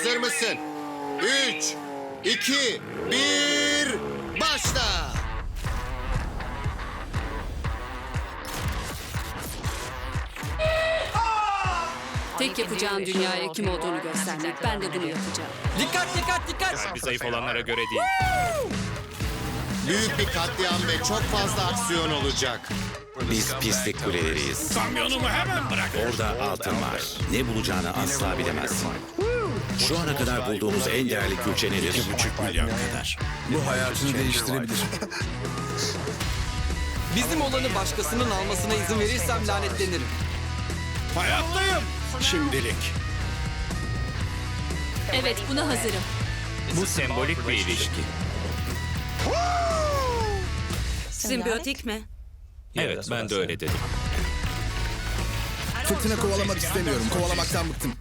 Hazır mısın? 3, 2, 1, başla! Tek yapacağım dünyaya kim olduğunu göstermek. Ben de bunu yapacağım. Dikkat dikkat dikkat. Kalbi zayıf olanlara göre değil. Büyük bir katliam ve çok fazla aksiyon olacak. Biz pislik kuleleriyiz. Kamyonumu hemen bırak. Orada altın var. Ne bulacağını asla bilemezsin. Şu ana kadar bulduğumuz en değerli külçe nedir? buçuk milyon kadar. Bu hayatını değiştirebilir. Bizim olanı başkasının almasına izin verirsem lanetlenirim. Hayattayım. Şimdilik. Evet buna hazırım. Bu sembolik bir ilişki. Simbiyotik mi? Evet ben de öyle dedim. Fırtına kovalamak istemiyorum. Kovalamaktan bıktım.